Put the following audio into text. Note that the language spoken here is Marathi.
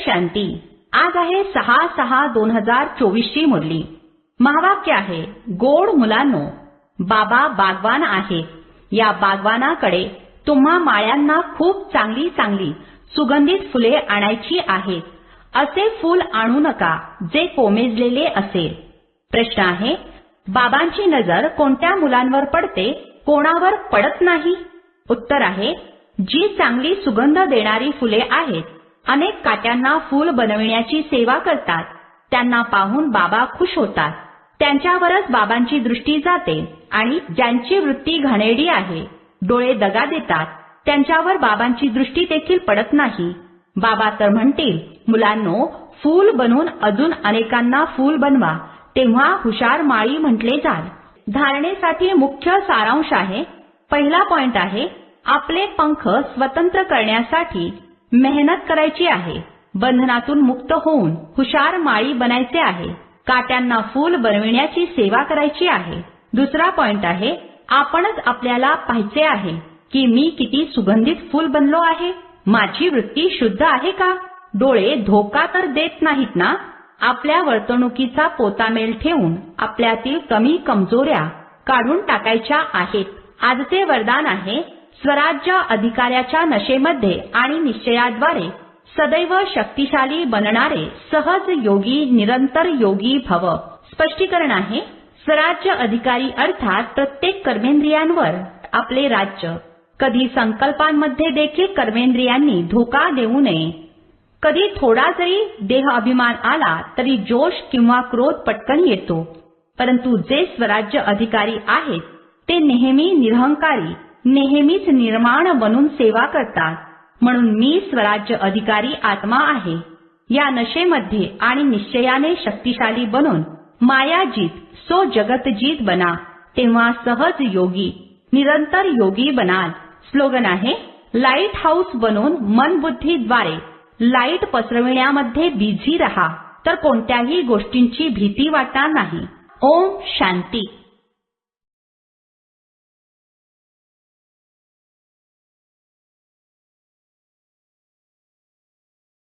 शांती. आज आहे सहा सहा दोन हजार चोवीस ची मुरली. महावाक्य आहे गोड मुलांनो बाबा बागवान आहे या बागवानाकडे तुम्हा माळ्यांना खूप चांगली चांगली सुगंधित फुले आणायची आहेत. असे फूल आणू नका जे कोमेजलेले असेल. प्रश्न आहे बाबांची नजर कोणत्या मुलांवर पडते कोणावर पडत नाही? उत्तर आहे जी चांगली सुगंध देणारी फुले आहेत अनेक काट्यांना फूल बनविण्याची सेवा करतात. त्यांना पाहून बाबा खुश होतात. त्यांच्यावरच बाबांची दृष्टी जाते आणि ज्यांची वृत्ती घाणेरडी आहे डोळे दगा देतात त्यांच्यावर बाबांची दृष्टी देखील पडत नाही. बाबा तर म्हणतील मुलांनो फूल बनून अजून अनेकांना फूल बनवा तेव्हा हुशार माळी म्हटले जाल. धारणेसाठी मुख्य सारांश आहे. पहिला पॉइंट आहे आपले पंख स्वतंत्र करण्यासाठी मेहनत करायची आहे. बंधनातून मुक्त होऊन हुशार माळी बनायचे आहे. काट्यांना फूल बनविण्याची सेवा करायची आहे. दुसरा पॉइंट आहे आपणच आपल्याला पाहायचे आहे की मी किती सुगंधित फूल बनलो आहे. माझी वृत्ती शुद्ध आहे का? डोळे धोका तर देत नाहीत ना? आपल्या वर्तणुकीचा पोतामेल ठेवून आपल्यातील कमी कमजोऱ्या काढून टाकायच्या आहेत. आजचे वरदान आहे स्वराज्य अधिकाऱ्याच्या नशेमध्ये आणि निश्चयाद्वारे सदैव शक्तिशाली बनणारे सहज योगी निरंतर योगी भव. स्पष्टीकरण आहे स्वराज्य अधिकारी अर्थात प्रत्येक कर्मेंद्रियांवर आपले राज्य. कधी संकल्पांमध्ये देखील कर्मेंद्रियांनी धोका देऊ नये. कधी थोडा जरी देह अभिमान आला तरी जोश किंवा क्रोध पटकन येतो. परंतु जे स्वराज्य अधिकारी आहेत ते नेहमी निरहंकारी नेहमीच निर्माण बनून सेवा करतात. म्हणून मी स्वराज्य अधिकारी आत्मा आहे. या नशेमध्ये आणि निश्चयाने शक्तिशाली बनून मायाजीत सो जगतजीत बना. तेव्हा सहज योगी निरंतर योगी बनाल. स्लोगन आहे लाइट हाऊस बनून मन बुद्धीद्वारे लाइट पसरविण्यामध्ये बिझी रहा. तर कोणत्याही गोष्टींची भीती वाटणार नाही. ओम शांती.